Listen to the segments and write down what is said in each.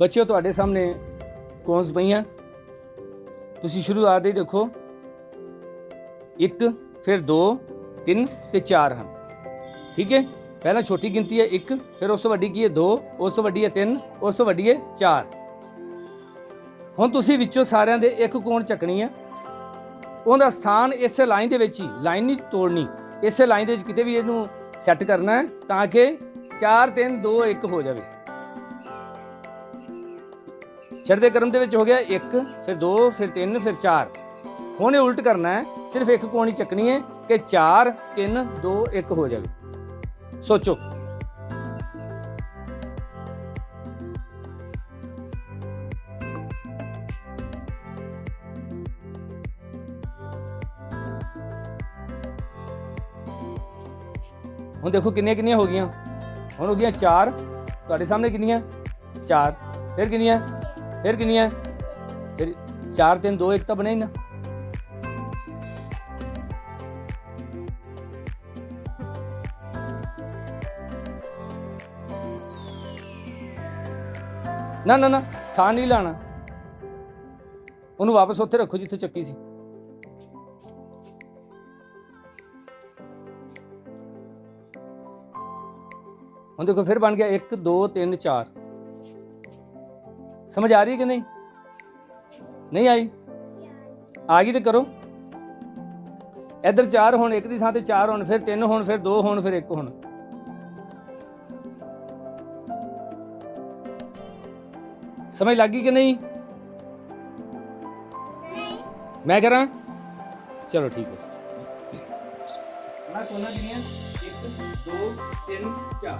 ਬੱਚਿਓ, ਤੁਹਾਡੇ ਸਾਹਮਣੇ ਕੌਨਸ ਪਈਆਂ। ਤੁਸੀਂ ਸ਼ੁਰੂਆਤ ਹੀ ਦੇਖੋ। 1 ਫਿਰ 2 3 ਤੇ 4 ਹਨ। ਠੀਕ ਹੈ? ਪਹਿਲਾਂ ਛੋਟੀ ਗਿਣਤੀ ਹੈ 1 ਫਿਰ ਉਸ ਤੋਂ ਵੱਡੀ ਕੀ ਹੈ? 2 ਉਸ ਤੋਂ ਵੱਡੀ ਹੈ 3 ਉਸ ਤੋਂ ਵੱਡੀ ਹੈ 4 ਹੁਣ ਤੁਸੀਂ ਵਿੱਚੋਂ ਸਾਰਿਆਂ ਦੇ ਇੱਕ ਕੋਣ ਚੱਕਣੀ ਹੈ। ਉਹਦਾ ਸਥਾਨ ਇਸੇ ਲਾਈਨ ਦੇ ਵਿੱਚ ਹੀ, ਲਾਈਨ ਨਹੀਂ ਤੋੜਨੀ। ਇਸੇ ਲਾਈਨ ਦੇ ਵਿੱਚ ਕਿਤੇ ਵੀ ਇਹਨੂੰ ਸੈੱਟ ਕਰਨਾ ਹੈ ਤਾਂ ਕਿ 4 3 2 1 ਹੋ ਜਾਵੇ। ਚੜ੍ਹਦੇ ਕਰਮ ਦੇ ਵਿੱਚ ਹੋ ਗਿਆ 1 ਫਿਰ 2 ਫਿਰ 3 ਫਿਰ 4 ਹੁਣ ਇਹ ਉਲਟ ਕਰਨਾ ਹੈ, ਸਿਰਫ ਇੱਕ ਕੋਣੀ ਚੱਕਣੀ ਹੈ ਕਿ 4 3 2 1 ਹੋ ਜਾਵੇ। ਸੋਚੋ। ਹੁਣ ਦੇਖੋ ਕਿੰਨੀਆਂ ਕਿੰਨੀਆਂ ਹੋ ਗਈਆਂ। ਹੁਣ ਹੋ ਗਈਆਂ 4 ਤੁਹਾਡੇ ਸਾਹਮਣੇ ਕਿੰਨੀਆਂ? 4 ਫਿਰ ਕਿੰਨੀਆਂ? ਫਿਰ ਕਿੰਨੀ ਹੈ? ਫਿਰ 4 3 2 1 ਤਾਂ ਬਣੇ ਹੀ ਨਾ। ਨਾ ਨਾ ਨਾ, ਸਥਾਨ ਨਹੀਂ ਲਾਣਾ। ਉਹਨੂੰ ਵਾਪਸ ਉੱਥੇ ਰੱਖੋ ਜਿੱਥੇ ਚੱਕੀ ਸੀ। ਹੁਣ ਦੇਖੋ, ਫਿਰ ਬਣ ਗਿਆ 1 2 3 4 ਸਮਝ ਆ ਰਹੀ ਹੈ ਕਿ ਨਹੀਂ? ਨਹੀਂ ਆਈ? ਆ ਗਈ ਤੇ ਕਰੋ। ਇੱਧਰ 4 ਹੁਣ, ਇੱਕ ਦੀ ਥਾਂ ਤੇ 4 ਹੋਣ, ਫਿਰ 3 ਹੋਣ, ਫਿਰ 2 ਹੁਣ, ਫਿਰ 1 ਹੁਣ। ਸਮਝ ਲੱਗੀ ਕਿ ਨਹੀਂ? ਮੈਂ ਕਰਾਂ? ਚਲੋ ਠੀਕ ਹੈ। ਮੈਂ ਕੋਨਾ ਕਿੰਨੀਆਂ 1 2 3 4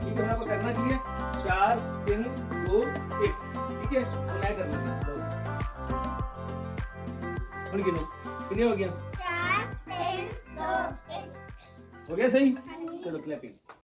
ਠੀਕ ਹੈ ਕਰਨਾ ਕੀ ਹੈ 4 3 2 1 ਠੀਕ ਹੈ ਹੁਣ ਮੈਂ ਕਰਨਾ ਹੈ। ਹੁਣ ਕਿੰਨੇ ਕਿੰਨੇ ਹੋ ਗਿਆ ਚਾਰ ਤਿੰਨ ਦੋ ਇੱਕ। ਹੋ ਗਿਆ ਸਹੀ? ਚਲੋ ਕਲੈਪਿੰਗ